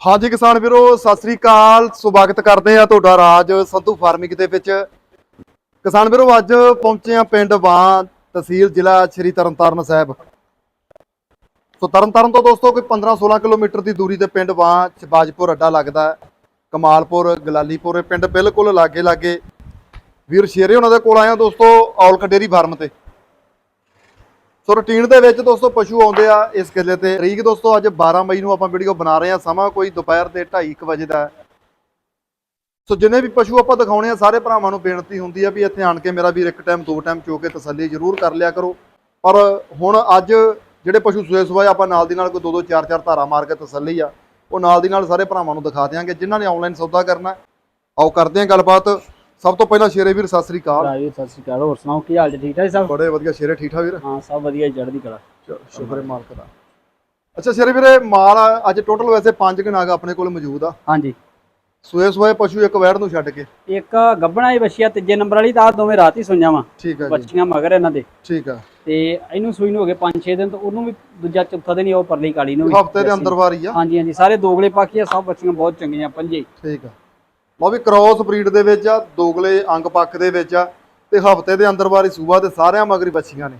ਹਾਂਜੀ ਕਿਸਾਨ ਵੀਰੋ, ਸਤਿ ਸ੍ਰੀ ਅਕਾਲ। ਸਵਾਗਤ ਕਰਦੇ ਆ ਤੁਹਾਡਾ ਰਾਜ ਸੰਧੂ ਫਾਰਮਿੰਗ ਦੇ ਵਿੱਚ। ਕਿਸਾਨ ਵੀਰੋ, ਅੱਜ ਪਹੁੰਚੇ ਆ ਪਿੰਡ ਵਾਂ ਤਹਿਸੀਲ ਜ਼ਿਲ੍ਹਾ ਸ਼੍ਰੀ ਤਰਨਤਾਰਨ ਸਾਹਿਬ। ਸੋ ਤਰਨਤਾਰਨ ਤੋਂ ਦੋਸਤੋ, ਕੋਈ 15-16 ਕਿਲੋਮੀਟਰ ਦੀ ਦੂਰੀ ਤੇ ਪਿੰਡ ਵਾਂ ਚਬਾਜਪੁਰ ਅੱਡਾ ਲੱਗਦਾ ਕਮਾਲਪੁਰ, ਗਲਾਲੀਪੁਰ ਇਹ ਪਿੰਡ ਬਿਲਕੁਲ ਲਾਗੇ ਲਾਗੇ ਵੀਰ, ਸ਼ੇਰੇ ਉਹਨਾਂ ਦੇ ਕੋਲ ਆਇਆ ਦੋਸਤੋ ਔਲਕ ਡੇਰੀ ਫਾਰਮ ਤੇ। ਸੋ ਰੂਟੀਨ ਦੇ ਵਿੱਚ ਦੋਸਤੋ ਪਸ਼ੂ ਆਉਂਦੇ ਆ ਇਸ ਕਿੱਲੇ ਤੇ। ਤਰੀਕ ਦੋਸਤੋ ਅੱਜ 12 ਮਈ ਨੂੰ ਆਪਾਂ ਵੀਡੀਓ ਬਣਾ ਰਹੇ ਆ। ਸਮਾਂ ਕੋਈ ਦੁਪਹਿਰ ਦੇ 2:30 ਵਜੇ ਦਾ। ਸੋ ਜਿੰਨੇ ਵੀ ਪਸ਼ੂ ਆਪਾਂ ਦਿਖਾਉਣੇ ਆ ਸਾਰੇ ਭਰਾਵਾਂ ਨੂੰ ਬੇਨਤੀ ਹੁੰਦੀ ਆ ਵੀ ਇੱਥੇ ਆਣ ਕੇ ਮੇਰਾ ਵੀਰ ਇੱਕ ਟਾਈਮ ਦੋ ਟਾਈਮ ਚੋ ਕੇ ਤਸੱਲੀ ਜ਼ਰੂਰ ਕਰ ਲਿਆ ਕਰੋ। ਪਰ ਹੁਣ ਅੱਜ ਜਿਹੜੇ ਪਸ਼ੂ ਸੂਏ ਸੂਏ ਆਪਾਂ ਨਾਲ ਦੀ ਨਾਲ ਕੋਈ ਦੋ ਦੋ ਚਾਰ ਚਾਰ ਧਾਰਾ ਮਾਰ ਕੇ ਤਸੱਲੀ ਆ। ਉਹ ਨਾਲ ਦੀ ਨਾਲ ਸਾਰੇ ਭਰਾਵਾਂ ਨੂੰ ਦਿਖਾ ਦਿਆਂਗੇ। ਜਿਨ੍ਹਾਂ ਨੇ ਆਨਲਾਈਨ ਸੌਦਾ ਕਰਨਾ ਹੈ, ਆਓ ਕਰਦੇ ਆਂ ਗੱਲਬਾਤ। ਸਭ ਤੋਂ ਪਹਿਲਾਂ ਸ਼ੇਰੇ ਵੀਰ ਸਤਿ ਸ੍ਰੀ ਅਕਾਲ। ਰਾਜੀ ਸਤਿ ਸ਼੍ਰੀ ਅਕਾਲ। ਹੋਰ ਸੁਣਾਓ ਕੀ ਹਾਲ ਜੀ? ਠੀਕ ਠਾਕ ਸਭ? ਬੜੇ ਵਧੀਆ ਸ਼ੇਰੇ ਠੀਕ ਠਾਕ ਵੀਰ? ਹਾਂ ਸਭ ਵਧੀਆ ਚੜ੍ਹਦੀ ਕਲਾ। ਸ਼ੁਕਰ ਹੈ ਮਾਲਕ ਦਾ। ਅੱਛਾ ਸ਼ੇਰੇ ਵੀਰੇ ਮਾਲ ਅੱਜ ਟੋਟਲ ਵੈਸੇ ਪੰਜ ਕਨਾਗ ਆਪਣੇ ਕੋਲ ਮੌਜੂਦ ਆ। ਹਾਂਜੀ। ਸੂਏ ਸੂਏ ਪਸ਼ੂ ਇੱਕ ਵੈੜ ਨੂੰ ਛੱਡ ਕੇ। ਇੱਕ ਗੱਬਣਾ ਹੀ ਬੱਚੀ ਆ ਤੀਜੇ ਨੰਬਰ ਵਾਲੀ ਤਾਂ ਦੋਵੇਂ ਰਾਤ ਹੀ ਸੁਈਆਂ ਵਾ। ਠੀਕ ਆ ਜੀ। ਬੱਚੀਆਂ ਮਗਰ ਇਹਨਾਂ ਦੇ। ਠੀਕ ਆ। ਤੇ ਇਹਨੂੰ ਸੂਈ ਨੂੰ ਹੋ ਗਏ 5-6 ਦਿਨ ਤੋਂ ਉਹਨੂੰ ਵੀ ਦੂਜਾ ਚੌਥਾ ਦਿਨ ਹੀ ਉਹ ਪਰਲੀ ਕਾਲੀ ਨੂੰ ਹਫ਼ਤੇ ਦੇ ਅੰਦਰ ਵਾਰੀ ਆ। ਹਾਂਜੀ ਹਾਂਜੀ ਸਾਰੇ ਦੋਗਲੇ ਪਾਕੀ ਆ ਸਭ ਬੱਚੀਆਂ ਬਹੁਤ ਚੰਗੀਆਂ ਪੰਜੇ। ਠੀਕ ਆ। ਲਓ ਵੀ ਕ੍ਰੋਸ ਬਰੀਡ ਦੇ ਵਿੱਚ ਆ ਦੋਗਲੇ ਅੰਗ ਪੱਕ ਦੇ ਵਿੱਚ ਆ ਤੇ ਹਫ਼ਤੇ ਦੇ ਅੰਦਰ ਵਾਰੀ ਸੂਬਾ ਤੇ ਸਾਰਿਆਂ ਮਗਰੀ ਬੱਚੀਆਂ ਨੇ।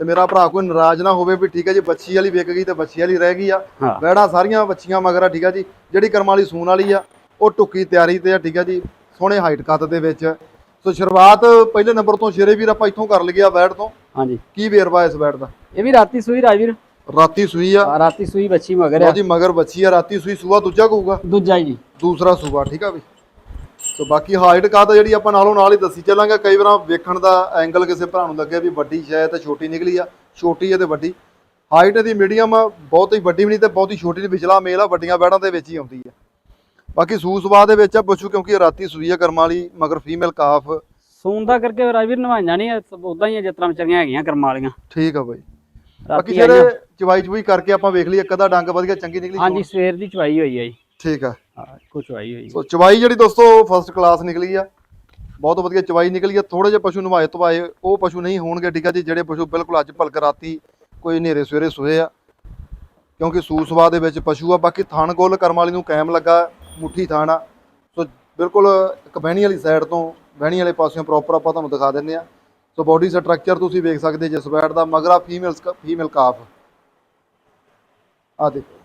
ਤੇ ਮੇਰਾ ਭਰਾ ਕੋਈ ਨਾਰਾਜ਼ ਨਾ ਹੋਵੇ ਵੀ ਠੀਕ ਹੈ ਜੀ ਬੱਚੀ ਵਾਲੀ ਵਿਕ ਗਈ ਤੇ ਬੱਚੀ ਵਾਲੀ ਰਹਿ ਗਈ ਆ। ਵੈੜਾਂ ਸਾਰੀਆਂ ਬੱਚੀਆਂ ਮਗਰ ਆ ਠੀਕ ਆ ਜੀ। ਜਿਹੜੀ ਕਰਮ ਵਾਲੀ ਸੂਣ ਵਾਲੀ ਆ ਉਹ ਟੁੱਕੀ ਤਿਆਰੀ ਤੇ ਆ ਠੀਕ ਆ ਜੀ। ਸੋਹਣੇ ਹਾਈਟ ਕੱਦ ਦੇ ਵਿੱਚ। ਸੋ ਸ਼ੁਰੂਆਤ ਪਹਿਲੇ ਨੰਬਰ ਤੋਂ ਸ਼ੇਰੇ ਵੀਰ ਆਪਾਂ ਇੱਥੋਂ ਕਰ ਲਈਏ ਵੈੜ ਤੋਂ। ਹਾਂਜੀ। ਕੀ ਵੇਰਵਾ ਇਸ ਵੈੜ ਦਾ? ਇਹ ਵੀ ਰਾਤੀ ਸੂਈ ਰਾਜਵੀਰ ਰਾਤੀ ਸੂਈ ਆ। ਆ, ਰਾਤੀ ਸੂਈ ਬੱਚੀ ਮਗਰ ਆ। ਜੀ ਮਗਰ ਬੱਚੀ ਆ ਰਾਤੀ ਸੂਈ ਸੂਆ ਦੂਜਾ ਕਹੂਗਾ? ਦੂਜਾ ਜੀ। ਦੂਸਰਾ ਸੂਬਾ ਠੀਕ ਆ ਵੀ। ਸੋ ਬਾਕੀ ਹਾਈਟ ਕਾ ਤਾਂ ਜਿਹੜੀ ਆਪਾਂ ਨਾਲੋਂ ਨਾਲ ਹੀ ਦੱਸੀ ਚੱਲਾਂਗੇ। ਕਈ ਵਾਰ ਵੇਖਣ ਦਾ ਐਂਗਲ ਕਿਸੇ ਭਰਾ ਨੂੰ ਲੱਗੇ ਵੀ ਵੱਡੀ ਸ਼ਾਇਦ ਤੇ ਛੋਟੀ ਨਿਕਲੀ ਆ। ਛੋਟੀ ਹੈ ਤੇ ਵੱਡੀ। ਹਾਈਟ ਇਹਦੀ ਮੀਡੀਅਮ ਆ ਬਹੁਤੀ ਵੱਡੀ ਵੀ ਨਹੀਂ ਤੇ ਬਹੁਤੀ ਛੋਟੀ ਨਹੀਂ ਵਿਚਲਾ ਮੇਲ ਆ ਵੱਡੀਆਂ ਬੈੜਾਂ ਦੇ ਵਿੱਚ ਹੀ ਆਉਂਦੀ ਆ। ਬਾਕੀ ਸੂ ਸਵਾ ਦੇ ਵਿੱਚ ਆ ਪੁੱਛੂ ਕਿਉਂਕਿ ਰਾਤੀ ਸੂਈ ਆ ਕਰਮਾਂ ਵਾਲੀ ਮਗਰ ਫੀਮੇਲ ਕਾਫ ਸੂਣ ਦਾ ਕਰਕੇ ਰਾਜਵੀਰ ਨਵਾਈਆਂ ਨਹੀਂ ਉਦਾਂ ਹੀ ਆ ਜਿਸ ਤਰ੍ਹਾਂ ਵਿਚਾਰੀਆਂ ਹੈਗੀਆਂ ਕਰਮਾਂ ਵਾਲੀਆਂ। ਠੀਕ ਆ ਬਾਈ। ਬਾਕੀ। ਜਿਹੜੇ ਚਵਾਈ ਚਵਾਈ ਕਰਕੇ ਆਪਾਂ ਵੇਖ ਲਈ ਇੱਕ ਅੱਧਾ ਡੰਗ ਵਧੀਆ ਚੰਗੀ ਨਿਕਲੀ ਹਾਂਜੀ ਸਵੇਰ ਦੀ ਚਵਾਈ ਹੋਈ ਹੈ ਜੀ। ਠੀਕ ਆ। ਹਾਂ ਕੁਝ ਚਵਾਈ ਹੋਈ ਸੋ ਚਵਾਈ ਜਿਹੜੀ ਦੋਸਤੋ ਫਸਟ ਕਲਾਸ ਨਿਕਲੀ ਆ। ਬਹੁਤ ਵਧੀਆ ਚਵਾਈ ਨਿਕਲੀ ਆ। ਥੋੜੇ ਜਿਹੇ ਪਸ਼ੂ ਨਵਾਏ ਧਵਾਏ ਉਹ ਪਸ਼ੂ ਨਹੀਂ ਹੋਣਗੇ ਠੀਕ ਆ ਜੀ। ਜਿਹੜੇ ਪਸ਼ੂ ਬਿਲਕੁਲ ਅੱਜ ਭਲਕ ਰਾਤੀ ਕੋਈ ਹਨੇਰੇ ਸਵੇਰੇ ਸੋਏ ਆ। ਕਿਉਂਕਿ ਸੂਸਵਾ ਦੇ ਵਿੱਚ ਪਸ਼ੂ ਆ। ਬਾਕੀ ਥਣ ਗੋਲ ਕਰਮ ਵਾਲੀ ਨੂੰ ਕਾਇਮ ਲੱਗਾ ਮੁੱਠੀ ਥਣ ਆ। ਸੋ ਬਿਲਕੁਲ ਇੱਕ ਬਹਿਣੀ ਵਾਲੀ ਸਾਈਡ ਤੋਂ ਬਹਿਣੀ ਵਾਲੇ ਪਾਸਿਓਂ ਪ੍ਰੋਪਰ ਆਪਾਂ ਤੁਹਾਨੂੰ ਦਿਖਾ ਦਿੰਦੇ ਆ। ਸੋ ਬਾਡੀ ਸਟਰਕਚਰ ਤੁਸੀਂ ਵੇਖ ਸਕਦੇ ਜਿਸ ਬੈਡ ਦਾ ਮਗਰਾ ਫੀਮੇਲ ਫੀਮੇਲ ਕਾਫ ਆ ਦੇਖੋ।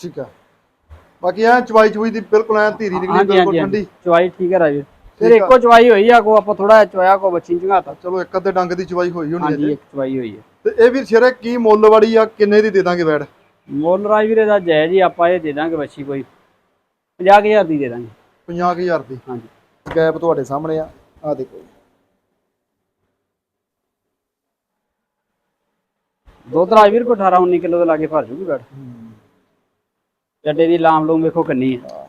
ਠੀਕ ਆ ਬਾਕੀ ਐ ਚਵਾਈ ਚਵਾਈ ਦੀ ਬਿਲਕੁਲ ਐ ਧੀਰੀ ਨਿਕਲੀ ਹਾਂਜੀ ਬਿਲਕੁਲ ਹਾਂਜੀ ਠੰਡੀ। ਚਵਾਈ ਠੀਕ ਹੈ ਰਾਜਵੀਰ ਫਿਰ ਠੀਕ ਆ। ਇੱਕੋ ਚਵਾਈ ਹੋਈ ਆ ਕੋ ਆਪਾਂ ਥੋੜਾ ਚਵਾਇਆ ਕੋ ਬੱਚੀ ਚੰਗਾਤਾ। ਚਲੋ ਇੱਕ ਅੱਧੇ ਡੰਗ ਦੀ ਚਵਾਈ ਹੋਈ ਹੋਣੀ ਹਾਂਜੀ ਹੈ ਇੱਕ ਚਵਾਈ ਹੋਈ ਹੈ। ਤੇ ਇਹ ਵੀਰ ਸ਼ੇਰੇ ਕੀ ਮੁੱਲ ਵਾਲੀ ਆ ਕਿੰਨੇ ਦੀ ਦੇ ਦਾਂਗੇ ਵੈੜ ਮੁੱਲ ਰਾਜਵੀਰ ਦਾ ਜਾਇਜ਼ ਹੀ ਆਪਾਂ ਇਹ ਦੇ ਦਾਂਗੇ ਬੱਚੀ ਕੋਈ। 50000 ਦੀ ਦੇ ਦਾਂਗੇ। 50000 ਦੀ। ਹਾਂਜੀ। ਗੈਪ ਤੁਹਾਡੇ ਸਾਹਮਣੇ ਆ। ਆ ਦੇਖੋ। ਦੁੱਧ ਰਾਜਵੀਰ ਕੋ 18 19 ਕਿਲੋ ਦੇ ਲਾਗੇ ਭਰ ਜੂਗੀ ਬੈਠ ਚੱਡੇ ਦੀ ਲਾਮ ਲੂਮ ਵੇਖੋ ਕਿੰਨੀ ਹੈ।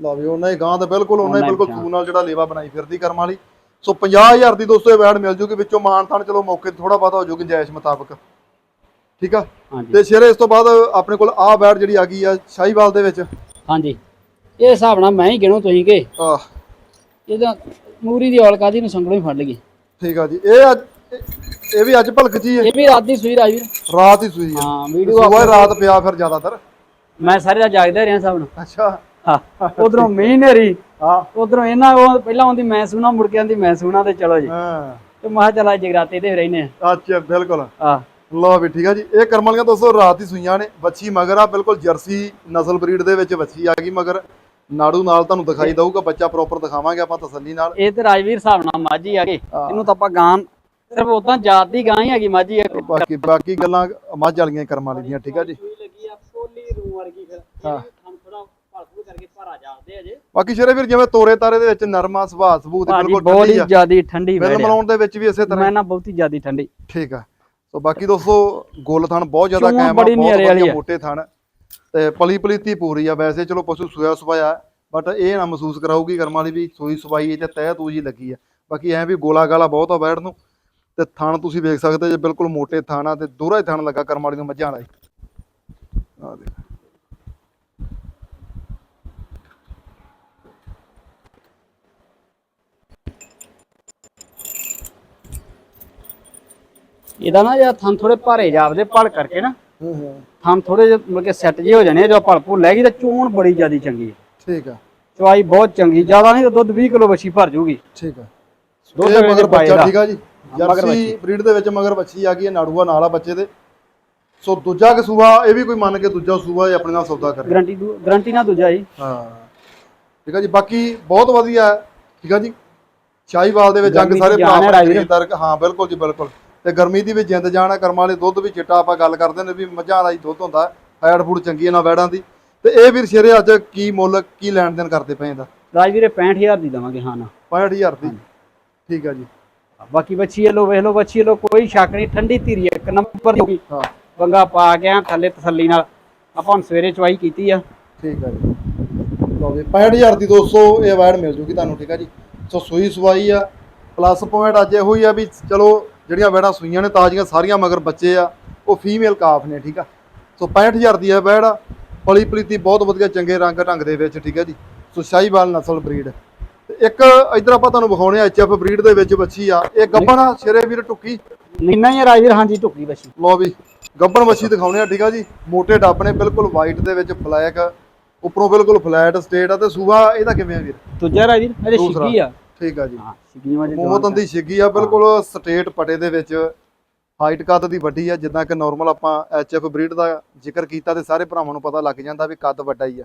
ਲਓ ਵੀ ਉਹਨਾਂ ਹੀ ਗਾਂ ਤੇ ਬਿਲਕੁਲ ਉਹਨਾਂ ਹੀ ਬਿਲਕੁਲ। ਸੂ ਨਾਲ ਜਿਹੜਾ ਲੇਵਾ ਬਣਾਈ ਫਿਰਦੀ ਕਰਮ ਵਾਲੀ। ਸੋ 50000 ਦੀ ਦੋਸਤੋ ਇਹ ਵੈੜ ਮਿਲ ਜੂਗੀ ਵਿੱਚੋਂ ਮਾਨ ਤਾਨ ਚਲੋ ਮੌਕੇ ਤੇ ਥੋੜਾ ਬਹੁਤਾ ਹੋ ਜੂਗੀ ਜਾਇਜ਼ ਮੁਤਾਬਕ। ਠੀਕ ਆ? ਤੇ ਸ਼ੇਰੇ ਇਸ ਤੋਂ ਬਾਅਦ ਆਪਣੇ ਕੋਲ ਆਹ ਵੈੜ ਜਿਹੜੀ ਆ ਗਈ ਆ ਸ਼ਾਹੀਵਾਲ ਦੇ ਵਿੱਚ। ਹਾਂਜੀ। ਇਹ ਹਿਸਾਬ ਨਾਲ ਮੈਂ ਹੀ ਗਿਣੋ ਤੁਸੀਂ ਕਿ। ਆਹ। ਇਹਦਾ ਮੂਰੀ ਦੀ ਔਲਕਾ ਦੀ ਨੂੰ ਸੰਗਲੋਂ ਹੀ ਫੜ ਲਈਏ। ਠੀਕ ਆ ਜੀ। ਇਹ ਅੱਜ ਇਹ- ਵੀ ਅੱਜ ਭਲਕ ਜੀ ਇਹ ਵੀ ਰਾਤ ਦੀ ਸੂਈ ਰਾਜਵੀਰ। ਰਾਤ ਹੀ ਸੂਈ ਆ ਹਾਂ ਵੀਡੀਓ ਸੂਆ ਹੀ ਰਾਤ ਪਿਆ ਫਿਰ ਜ਼ਿਆਦਾਤਰ। ਮੈਂ ਸਾਰੇ ਰਾਤ ਜਾਗਦਾ ਰਿਹਾ ਸਭ ਨੂੰ। ਅੱਛਾ। ਹਾਂ ਉਧਰੋਂ ਮੀਂਹ ਨੇਰੀ ਹਾਂ। ਉਧਰੋਂ ਇਹਨਾਂ ਉਹ ਪਹਿਲਾਂ ਆਉਂਦੀ ਮੈਂ ਸੁਣਾ ਮੁੜ ਕੇ ਆਂਦੀ ਮੈਂ ਸੁਣਾ ਤੇ ਚਲੋ ਜੀ। ਹਾਂ। ਤੇ ਮੈਂ ਕਿਹਾ ਚਲਾ ਜਗਰਾਤੇ ਤੇ ਰਹਿਨੇ ਅੱਛਾ ਬਿਲਕੁਲ। ਆ ਲਓ ਵੀ ਠੀਕ ਆ ਜੀ। ਇਹ ਕਰਮ ਵਾਲੀਆਂ ਦੋਸਤੋ ਰਾਤ ਹੀ ਸੂਈਆਂ ਨੇ। ਬੱਚੀ ਮਗਰ ਆ ਬਿਲਕੁਲ ਜਰਸੀ ਨਸਲ ਬਰੀਡ ਦੇ ਵਿੱਚ ਬੱਚੀ ਆ ਗਈ ਮਗਰ। ਨਾੜੂ ਨਾਲ ਤੁਹਾਨੂੰ ਦਿਖਾਈ ਦਊਗਾ ਬੱਚਾ ਪ੍ਰੋਪਰ ਦਿਖਾਵਾਂਗੇ ਆਪਾਂ ਤਸੱਲੀ ਨਾਲ। ਇਹ ਤੇ ਰਾਜਵੀਰ ਹਿਸਾਬ ਨਾਲ ਮਾਝੀ ਆ ਗਏ ਹਾਂ। ਇਹਨੂੰ ਤਾਂ ਆਪਾਂ ਗਾਂ ਸਿਰਫ ਉਦਾਂ ਜਾਤ ਦੀ ਗਾਂ ਹੀ ਹੈਗੀ ਮਾਝੀ ਇੱਕ। ਬਾਕੀ ਬਾਕੀ ਗੱਲਾਂ ਮੱਝ ਵਾਲੀਆਂ ਹੀ ਕਰਮ ਵਾਲੀ ਦੀਆਂ ਠੀਕ ਆ ਜੀ। ਆ ਸੋਲੀ ਰੂ ਵਰਗੀ ਫਿਰ। ਹਾਂ। ਥੋੜਾ ਭਲਕੂ ਕਰਕੇ ਭਰਾ ਜਾਂਦੇ ਅਜੇ ਬਾਕੀ ਸ਼ੇਰੇ ਵੀਰ ਜਿਵੇਂ ਤੋਰੇ ਤਾਰੇ ਦੇ ਵਿੱਚ ਨਰਮਾ ਸੁਭਾਅ ਸਬੂਤ ਭਾਜੀ ਬਿਲਕੁਲ ਬਹੁਤ ਠੰਡੀ ਹੀ ਜ਼ਿਆਦੀ ਠੰਡੀ ਬਿੱਲ ਵੈੜ ਆ। ਮਲਾਉਣ ਦੇ ਵਿੱਚ ਵੀ ਇਸੇ ਤਰ੍ਹਾਂ ਮੈਂ ਨਾ ਬਹੁਤੀ ਜ਼ਿਆਦੀ ਠੰਡੀ। ਠੀਕ ਆ। ਸੋ ਬਾਕੀ ਦੋਸਤੋ ਗੋਲ ਥਣ ਬਹੁਤ ਜ਼ਿਆਦਾ ਕਾਇਮ ਆ ਬੜੀ ਬਹੁਤ ਨਿਆਰੇ ਵਾਲੀ ਵਧੀਆ ਆ। ਮੋਟੇ ਥਣ। ਤੇ ਪਲੀ ਪਲੀਤੀ ਪੂਰੀ ਆ। ਵੈਸੇ ਚਲੋ ਪਸ਼ੂ ਸੋਇਆ ਸੁਭਾਇਆ ਬਟ ਇਹ ਨਾ ਮਹਿਸੂਸ ਕਰਾਊਗੀ ਕਰਮ ਵਾਲੀ ਵੀ ਸੂਈ ਸਵਾਈ ਤੇ ਤਹਿ ਤੂਜੀ ਲੱਗੀ ਆ। ਬਾਕੀ ਐ ਵੀ ਗੋਲਾ ਗਾਲਾ ਬਹੁਤ ਆ ਬੈੜ ਨੂੰ। ਤੇ ਥਣ ਤੁਸੀਂ ਵੇਖ ਸਕਦੇ ਜੇ ਬਿਲਕੁਲ ਮੋਟੇ ਥਣ ਆ ਤੇ ਦੋਹਰਾ ਹੀ ਥਣ ਲੱਗਾ ਕਰਮ ਵਾਲੀ ਨੂੰ ਮੱਝਾਂ ਵਾਲਾ ਹੀ। ਆ ਦੇਖ। ਇਹਦਾ ਨਾ ਜਾਂ ਥਣ ਥੋੜੇ ਭਾਰੇ ਜਾਪਦੇ ਪਲ ਕਰਕੇ ਨਾ। ਹੂੰ ਹੂੰ ਥਣ ਥੋੜੇ ਜਿਹੇ ਮਤਲਬ ਕਿ ਸੈੱਟ ਜੇ ਹੋ ਜਾਣੇ ਜਦੋਂ ਪਲ ਭੁੱਲ ਲੈਗੀ ਤਾਂ ਚੋਣ ਬੜੀ ਜ਼ਿਆਦੀ ਚੰਗੀ ਹੈ ਠੀਕ ਆ। ਚਵਾਈ ਬਹੁਤ ਚੰਗੀ ਜ਼ਿਆਦਾ ਨਹੀਂ ਤਾਂ ਦੁੱਧ 20 ਕਿਲੋ ਵੱਛੀ ਭਰ ਜੂਗੀ। ਠੀਕ ਆ। ਦੁੱਧ ਮਗਰ ਬੱਚਾ ਦਾ। ਠੀਕ ਆ ਜੀ। ਜਰਸੀ ਬੱਚੀ। ਬਰੀਡ ਦੇ ਵਿੱਚ ਮਗਰ ਬੱਚੀ ਆ ਗਈ ਹੈ ਨਾੜੂਆ ਨਾਲ ਆ ਬੱਚੇ ਦੇ। ਸੋ ਦੂਜਾ ਕਸੂਆ ਇਹ ਵੀ ਕੋਈ ਮੰਨ ਕੇ ਦੂਜਾ ਸੂਆ ਇਹ ਆਪਣੇ ਨਾਲ ਸੌਦਾ ਕਰੇ। ਗਰੰਟੀ ਗਰੰਟੀ ਨਾਲ ਦੂਜਾ ਜੀ। ਹਾਂ। ਠੀਕ ਆ ਜੀ ਬਾਕੀ ਬਹੁਤ ਵਧੀਆ ਹੈ। ਠੀਕ ਆ ਜੀ। ਸ਼ਾਹੀਵਾਲ ਦੇ ਵਿੱਚ ਜੰਗ ਗਰਮੀ ਸਾਰੇ ਭਰਾ। ਖਰੀਦਦਾਰ। ਹਾਂ ਬਿਲਕੁਲ ਜੀ ਬਿਲਕੁਲ। ਤੇ ਗਰਮੀ ਦੀ ਵੀ ਜਿੰਦ ਹੈ ਕਰਮਾਂ ਵਾਲੇ ਦੁੱਧ ਵੀ ਚਿੱਟਾ ਆਪਾਂ ਗੱਲ ਕਰਦੇ ਨੇ ਵੀ ਮੱਝਾਂ ਦਾ ਹੀ ਦੁੱਧ ਹੁੰਦਾ ਫੈਟ ਫੂਡ ਚੰਗੀ ਨਾ ਵੈੜਾਂ ਦੀ। ਤੇ ਇਹ ਵੀਰ ਸ਼ੇਰੇ ਅੱਜ ਕੀ ਮੁੱਲ ਕੀ ਲੈਣ ਦੇਣ ਕਰਦੇ ਪਏ ਇਹਦਾ? ਰਾਜਵੀਰੇ 65000 ਦੀ ਦਵਾਂਗੇ ਹਾਂ ਨਾ। 65000 ਦੀ? ਠੀਕ ਆ ਜੀ। ਬਾਕੀ ਬੱਚੀ ਇਹ ਲੋ ਵੇਖ ਲੋ ਬੱਚੀ ਇਹ ਲੋ ਕੋਈ ਸ਼ੱਕ ਨਹੀਂ ਠੰਡੀ ਧੀਰੀ ਇੱਕ ਨੰਬਰ ਦੀ। ਹੋਗੀ ਹਾਂ। ਬੰਗਾ ਪਾ ਕੇ ਆ ਥੱਲੇ ਤਸੱਲੀ ਨਾਲ। ਆਪਾਂ ਹੁਣ ਸਵੇਰੇ ਚਵਾਈ ਕੀਤੀ ਆ। ਠੀਕ ਆ ਜੀ। ਲਓ ਜੀ 65000 ਦੀ 200 ਇਹ ਵੈੜ ਮਿਲ ਜੂਗੀ ਤੁਹਾਨੂੰ ਠੀਕ ਆ ਜੀ। ਸੋ ਸੂਈ ਸਵਾਈ ਆ ਪਲੱਸ ਪੁਆਇੰਟ ਅੱਜ ਇਹੋ ਹੀ ਆ ਵੀ ਚਲੋ ਜਿਹੜੀਆਂ ਵੈੜਾਂ ਸੂਈਆਂ ਨੇ ਤਾਜ਼ੀਆਂ ਸਾਰੀਆਂ ਮਗਰ ਬੱਚੇ ਆ ਉਹ ਫੀਮੇਲ ਕਾਫ ਨੇ ਠੀਕ ਆ? ਸੋ 65000 ਦੀ ਆ। ਵੈੜ ਪਲੀ ਪਲੀਤੀ ਬਹੁਤ ਵਧੀਆ ਚੰਗੇ ਰੰਗ ਢੰਗ ਦੇ ਵਿੱਚ ਠੀਕ ਆ ਜੀ? ਸੋ ਸ਼ਾਹੀਵਾਲ ਨਸਲ ਬਰੀਡ। ਇੱਕ ਇਧਰ ਆਪਾਂ ਤੁਹਾਨੂੰ ਵਿਖਾਉਣੇ ਆ ਐਚਐਫ ਬਰੀਡ ਦੇ ਵਿੱਚ ਬੱਚੀ ਆ। ਇਹ ਗੱਬਣ ਆ ਸ਼ੇਰੇ ਵੀਰ ਟੁੱਕੀ ਨੀਨਾ ਹੀ ਰਾਜਵੀਰ ਹਾਂਜੀ ਢੁੱਕੀ ਬੱਚੀ ਲਓ ਵੀ ਗੱਬਣ ਮੱਛੀ ਦਿਖਾਉਣੇ ਆ ਠੀਕ ਆ ਜੀ? ਮੋਟੇ ਡੱਬ ਨੇ ਬਿਲਕੁਲ ਵਾਈਟ ਦੇ ਵਿੱਚ ਬਲੈਕ ਉੱਪਰੋਂ ਬਿਲਕੁਲ ਫਲੈਟ ਸਟੇਟ ਆ। ਤੇ ਸੂਆ ਇਹਦਾ ਕਿਵੇਂ ਆ ਵੀਰ? ਦੂਜਾ ਰਾਜਵੀਰ ਦੂਸਰਾ। ਛਿੱਗੀ ਆ। ਠੀਕ ਆ ਜੀ। ਹਾਂ ਛਿੱਗੀ ਵਾਜੇ ਮੋਮਤਨ ਦੀ ਛਿੱਗੀ ਆ ਬਿਲਕੁਲ ਸਟੇਟ ਪਟੇ ਦੇ ਵਿੱਚ ਹਾਈਟ ਕੱਦ ਦੀ ਵੱਡੀ ਆ ਜਿੱਦਾਂ ਕਿ ਨਾਰਮਲ ਆਪਾਂ ਐਚਐਫ ਬਰੀਡ ਦਾ ਜ਼ਿਕਰ ਕੀਤਾ ਤੇ ਸਾਰੇ ਭਰਾਵਾਂ ਨੂੰ ਪਤਾ ਲੱਗ ਜਾਂਦਾ ਵੀ ਕੱਦ ਵੱਡਾ ਹੀ ਆ।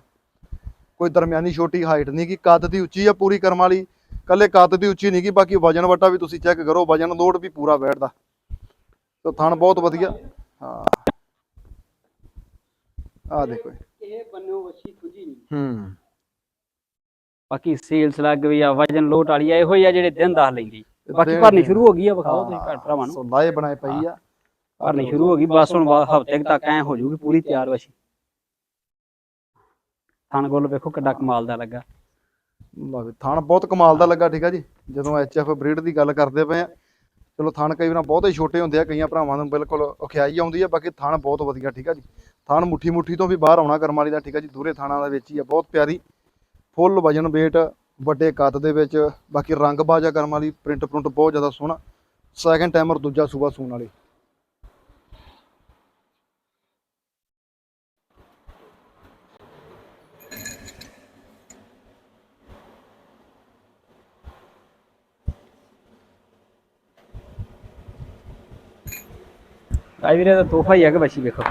ਕੋਈ ਦਰਮਿਆਨੀ ਛੋਟੀ ਹਾਈਟ ਨਹੀਂ ਕਿ ਕੱਦ ਦੀ ਉੱਚੀ ਆ ਪੂਰੀ ਕਰਮ ਵਾਲੀ ਕੱਲੇ ਕੱਦ ਦੀ ਉੱਚੀ ਨਹੀਂ ਗੀ ਬਾਕੀ ਵਜਨ ਵਟਾ ਵੀ ਤੁਸੀਂ ਚੈੱਕ ਕਰੋ ਵਜਨ ਲੋਡ ਵੀ ਪੂਰਾ ਬੈਠਦਾ। ਤੇ ਥਣ ਬਹੁਤ ਵਧੀਆ। ਹਾਂ। ਆ ਦੇਖੋ ਇਹ ਬੰਨਿਓ ਬੱਚੀ ਖੁਜੀ ਨਹੀਂ। ਹੂੰ। ਬਾਕੀ ਸੇਲਸ ਲੱਗ ਵੀ ਆ ਵਜਨ ਲੋਟ ਵਾਲੀ ਆ ਇਹੋ ਹੀ ਆ ਜਿਹੜੇ ਦਿਨ ਦੱਸ ਲੈਂਦੀ। ਬਾਕੀ ਭਰਨੀ ਸ਼ੁਰੂ ਹੋ ਗਈ ਆ ਵਿਖਾਓ ਤੁਸੀਂ ਘੱਟ ਭਰਾਵਾਂ ਨੂੰ। ਸੋ ਲਾਏ ਬਣਾਏ ਪਈ ਆ। ਭਰਨੀ ਸ਼ੁਰੂ ਹੋ ਗਈ ਬਸ ਹੁਣ ਹਫ਼ਤੇ ਤੱਕ ਐ ਹੋ ਜਾਊਗੀ ਪੂਰੀ ਤਿਆਰ ਵਸ਼ੀ। ਥਣ ਗੋਲ ਵੇਖੋ ਕਿੱਡਾ ਕਮਾਲ ਦਾ ਲੱਗਾ। ਲਓ ਥਣ ਬਹੁਤ ਕਮਾਲ ਦਾ ਲੱਗਾ ਠੀਕ ਆ ਜੀ। ਜਦੋਂ ਐਚਐਫ ਬਰੀਡ ਦੀ ਗੱਲ ਕਰਦੇ ਪਏ ਆ ਚਲੋ ਥਣ ਕਈ ਵਾਰ ਬਹੁਤੇ ਛੋਟੇ ਹੁੰਦੇ ਆ ਕਈਆਂ ਭਰਾਵਾਂ ਨੂੰ ਬਿਲਕੁਲ ਔਖਿਆਈ ਆਉਂਦੀ ਆ ਬਾਕੀ ਥਣ ਬਹੁਤ ਵਧੀਆ ਠੀਕ ਆ ਜੀ। ਥਣ ਮੁੱਠੀ ਮੁੱਠੀ ਤੋਂ ਵੀ ਬਾਹਰ ਆਉਣਾ ਕਰਮ ਵਾਲੀ ਦਾ ਠੀਕ ਆ ਜੀ ਦੂਰੇ ਥਾਣਾ ਦੇ ਵਿੱਚ ਹੀ ਆ ਬਹੁਤ ਪਿਆਰੀ। ਫੁੱਲ ਵਜਨ weight ਵੱਡੇ ਕੱਦ ਦੇ ਵਿੱਚ, ਬਾਕੀ ਰੰਗ ਬਾਜਾ ਕਰਮ ਵਾਲੀ ਪ੍ਰਿੰਟ ਪ੍ਰਿੰਟ ਬਹੁਤ ਜ਼ਿਆਦਾ ਸੋਹਣਾ। ਸੈਕੰਡ ਟਾਈਮਰ ਦੂਜਾ ਸੂਬਾ ਸੂਣ ਵਾਲੀ। ਆ ਵੀਰੇ ਦਾ ਤੋਹਫਾ ਹੀ ਆ ਕਿ ਵਸ਼ੀ ਵੇਖੋ।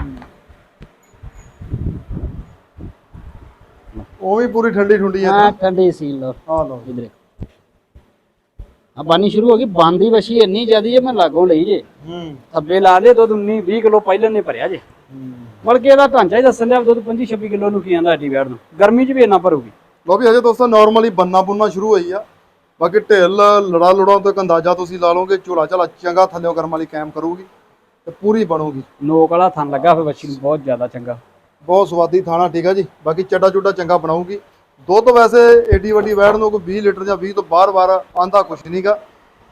ਉਹ ਵੀ ਪੂਰੀ ਠੰਡੀ ਠੁੰਡੀ ਆ ਹਾਂ ਠੰਡੀ ਸੀਲ ਲੋ ਆ ਲਓ। ਇਧਰ ਆ ਬਾਨੀ ਸ਼ੁਰੂ ਹੋ ਗਈ ਬੰਦੀ ਵਸ਼ੀ ਇੰਨੀ ਜ਼ਿਆਦੀ ਹੈ ਮੈਂ ਲਾਗੋਂ ਲਈ ਜੇ। ਹੂੰ। ਥੱਬੇ ਲਾ ਦੇ ਦੁੱਧ 19 20 ਕਿਲੋ ਪਹਿਲਾਂ ਨੇ ਭਰਿਆ ਜੇ। ਬਲਕਿ ਇਹਦਾ ਢਾਂਚਾ ਹੀ ਦੱਸਣ ਲਿਆ ਦੁੱਧ 25 26 ਕਿਲੋ ਨੂੰ ਕੀ ਆਂਦਾ ਅੱਡੀ ਵੈੜ ਨੂੰ। ਗਰਮੀ 'ਚ ਵੀ ਇੰਨਾ ਭਰੂਗੀ। ਲੋ ਵੀ ਅਜੇ ਦੋਸਤੋ ਨਾਰਮਲੀ ਬੰਨਾ ਬੁੰਨਾ ਸ਼ੁਰੂ ਹੋਈ ਆ। ਬਾਕੀ ਢਿੱਲ ਲੜਾ ਲੁੜਾ ਤੋਂ ਇੱਕ ਅੰਦਾਜ਼ਾ ਤੁਸੀਂ ਲਾ ਲਓਗੇ ਝੋਲਾ ਝਾਲਾ ਚੰਗਾ ਥੱਲਿਓ ਕਰਮ ਵਾਲੀ ਕੈਮ ਕਰੂਗੀ ਤੇ ਪੂਰੀ ਬਣੂਗੀ। ਨੋਕ ਵਾਲਾ ਥਣ ਲੱਗਾ ਫਿਰ ਨੂੰ ਬਹੁਤ ਜ਼ਿਆਦਾ ਚੰਗਾ। ਬਹੁਤ ਸਵਾਦੀ ਥਾਣਾ ਠੀਕ ਆ ਜੀ। ਬਾਕੀ ਚੱਡਾ ਚੁੱਡਾ ਚੰਗਾ ਬਣਾਊਗੀ। ਦੁੱਧ ਵੈਸੇ ਏਡੀ ਵੱਡੀ ਵੈੜ ਨੂੰ ਕੋਈ 20 ਲੀਟਰ ਜਾਂ 20 ਤੋਂ ਬਾਹਰ-ਬਾਹਰ ਆਂਦਾ ਕੁਛ ਨਹੀਂਗਾ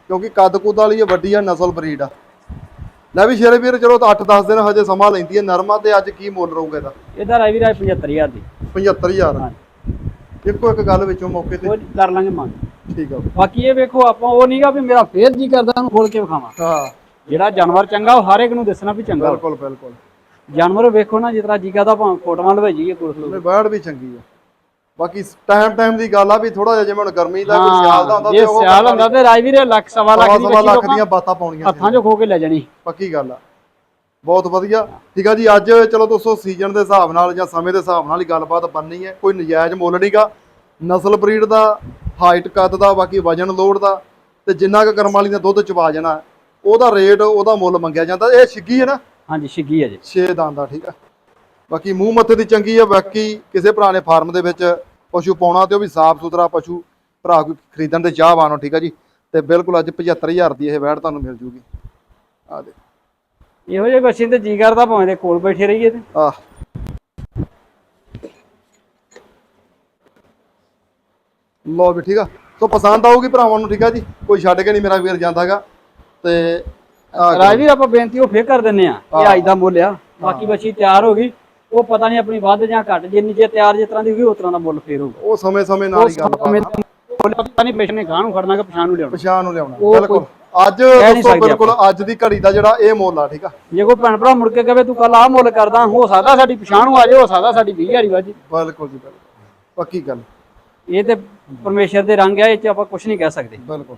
ਕਿਉਂਕਿ ਕੱਦ ਕੁੱਦ ਵਾਲੀ ਇਹ ਵੱਡੀ ਆ ਨਸਲ ਬਰੀਡ ਆ। ਲੈ ਵੀ ਸ਼ੇਰੇ ਵੀਰ ਚਲੋ ਤਾਂ 8-10 ਦਿਨ ਹਜੇ ਸਮਾਂ ਲੈਂਦੀ ਹੈ ਨਰਮਾ ਤੇ ਅੱਜ ਕੀ ਮੁੱਲ ਰਹੂਗਾ ਇਹਦਾ? ਇਹਦਾ ਰਾਈ ਵੀਰਾ 75000 ਦੀ। 75000 ਹਾਂ ਇੱਕੋ ਇੱਕ ਗੱਲ ਵਿੱਚੋਂ ਮੌਕੇ ਤੇ। ਕਰ ਲਾਂਗੇ ਮੰਗ। ਠੀਕ ਆ। ਬਾਕੀ ਇਹ ਵੇਖੋ ਆਪਾਂ ਉਹ ਨਹੀਂਗਾ ਵੀ ਮੇਰਾ ਫੇਰ ਜੀ ਕਰਦਾ ਉਹਨੂੰ ਖੋਲ ਕੇ ਵਿਖਾਵਾਂ। ਹਾਂ। ਜਿਹੜਾ ਜਾਨਵਰ ਚੰਗਾ ਉਹ ਹਰ ਇੱਕ ਨੂੰ ਦੱਸਣਾ ਵੀ ਚੰਗਾ। ਬਿਲਕੁਲ ਬਿਲਕੁਲ। ਜਾਨਵਰ ਵੇਖੋ ਨਾ ਜਿਤਨਾ ਜੀ ਕਰਦਾ ਭਾਵੇਂ ਫੋਟੋਆਂ ਲਵੇ ਜਾਈਏ ਕੋਲ ਉਹਨੇ ਬਾੜ ਵੀ ਚੰਗੀ ਆ। ਬਾਕੀ ਟਾਈਮ ਟਾਈਮ ਦੀ ਗੱਲ ਆ ਵੀ ਥੋੜਾ ਜਿਹਾ ਜਿਵੇਂ ਹੁਣ ਗਰਮੀ ਦਾ ਕੋਈ ਸਿਆਲ ਦਾ ਹੁੰਦਾ ਜੇ ਸਿਆਲ ਹੁੰਦਾ ਤੇ ਰਾਈ ਵੀਰੇ ਲੱਖ ਸਵਾ ਲੱਖ ਦੀ ਸਵਾ ਬੱਚੀ ਲੱਖ ਲੋਕਾਂ ਦੀਆਂ ਬਾਤਾਂ ਪਾਉਣੀਆਂ ਹੱਥਾਂ 'ਚੋਂ ਖੋ ਕੇ ਲੈ ਜਾਣੀ। ਪੱਕੀ ਗੱਲ ਆ। ਬਹੁਤ ਵਧੀਆ। ਠੀਕ ਆ ਜੀ ਅੱਜ ਚਲੋ ਦੋਸਤੋ ਸੀਜ਼ਨ ਦੇ ਹਿਸਾਬ ਨਾਲ ਜਾਂ ਸਮੇਂ ਦੇ ਹਿਸਾਬ ਨਾਲ ਹੀ ਗੱਲਬਾਤ ਬਣਨੀ ਹੈ। ਕੋਈ ਨਜਾਇਜ਼ ਮੁੱਲ ਨਹੀਂਗਾ ਨਸਲ ਬਰੀਡ ਦਾ ਹਾਈਟ ਕੱਦ ਦਾ ਬਾਕੀ ਵਜਨ ਲੋਡ ਦਾ। ਤੇ ਜਿੰਨਾ ਕੁ ਕਰਮ ਵਾਲੀ ਨੇ ਦੁੱਧ ਚਵਾ ਜਾਣਾ ਉਹਦਾ ਰੇਟ ਉਹਦਾ ਮੁੱਲ ਮੰਗਿਆ ਜਾਂਦਾ। ਇਹ ਛਿੱਗੀ ਹੈ ਨਾ? ਹਾਂਜੀ ਛਿੱਗੀ ਹੈ ਜੀ। 6 ਦੰਦ ਦਾ ਠੀਕ ਆ। ਬਾਕੀ ਮੂੰਹ ਮੱਥੇ ਦੀ ਚੰਗੀ ਆ ਬਾਕੀ ਕਿਸੇ ਭਰਾ ਨੇ ਫਾਰਮ ਦੇ ਵਿੱਚ ਪਸ਼ੂ ਪਾਉਣਾ ਤੇ ਉਹ ਵੀ ਸਾਫ਼ ਸੁਥਰਾ ਪਸ਼ੂ ਭਰਾ ਕੋਈ ਖਰੀਦਣ ਦੇ ਚਾਹਵਾਨ ਹੋ ਠੀਕ ਆ ਜੀ। ਤੇ ਬਿਲਕੁਲ ਅੱਜ 75000 ਦੀ ਇਹ ਵੈੜ ਤੁਹਾਨੂੰ ਮਿਲ ਜੂਗੀ। ਆ ਦੇ। ਇਹੋ ਜਿਹੇ ਬੱਚੇ ਤੇ ਜੀ ਕਰਦਾ ਭਾਵੇਂ ਦੇ ਕੋਲ ਬੈਠੇ ਰਹੀਏ ਤੇ। ਆ ਲੋ ਵੀ ਠੀਕ ਆ। ਸੋ ਪਸੰਦ ਆਊਗੀ ਭਰਾਵਾਂ ਨੂੰ ਠੀਕ ਆ ਜੀ। ਕੋਈ ਛੱਡ ਕੇ ਨਹੀਂ ਮੇਰਾ ਵੀਰ ਜਾਂਦਾਗਾ। ਤੇ ਰਾਜਵੀਰ ਆਪਾਂ ਬੇਨਤੀ ਉਹ ਫੇਰ ਕਰ ਦਿੰਨੇ ਆ। ਇਹ ਅੱਜ ਦਾ ਮੁੱਲ ਆ। ਬਾਕੀ ਬੱਚੀ ਤਿਆਰ ਹੋ ਗਈ। ਉਹ ਪਤਾ ਨਹੀਂ ਆਪਣੀ ਵੱਧ ਜਾਂ ਘਟ। ਜਿੰਨੀ ਜੇ ਤਿਆਰ ਜਿਸ ਤਰ੍ਹਾਂ ਦੀ ਹੋਊਗੀ ਉਸ ਤਰ੍ਹਾਂ ਦਾ ਮੁੱਲ ਫੇਰ ਹੋਊਗਾ। ਉਹ ਸਮੇਂ ਸਮੇਂ ਨਾਲ ਹੀ ਗੱਲ ਪਤਾ ਨਹੀਂ ਪਿਛਨੇ ਗਾਂ ਨੂੰ ਖੜਨਾ ਕਿ ਪਛਾਣ ਨੂੰ ਲਿਆਉਣਾ। ਪਛਾਣ ਨੂੰ ਲਿਆਉਣਾ। ਬਿਲਕੁਲ। ਅੱਜ ਦੋਸਤੋ ਬਿਲਕੁਲ ਅੱਜ ਦੀ ਘੜੀ ਦਾ ਜਿਹੜਾ ਇਹ ਮੁੱਲ ਆ ਠੀਕ ਆ? ਜੇ ਕੋਈ ਭੈਣ ਭਰਾ ਮੁੜ ਕੇ ਕਹੇ ਤੂੰ ਕੱਲ ਆਹ ਮੁੱਲ ਕਰਦਾ ਹੋ ਸਕਦਾ ਸਾਡੀ ਪਛਾਣ ਨੂੰ ਆ ਜਾਏ ਹੋ ਸਕਦਾ ਸਾਡੀ 20000 ਵਾਜੀ ਬਿਲਕੁਲ ਜੀ ਬਿਲਕੁਲ। ਪੱਕੀ ਗੱਲ। ਇਹ ਤੇ ਪਰਮੇਸ਼ਰ ਦੇ ਰੰਗ ਆ ਇਹ ਚ ਆਪਾਂ ਕੁਝ ਨਹੀਂ ਕਹਿ ਸਕਦੇ। ਬਿਲਕੁਲ।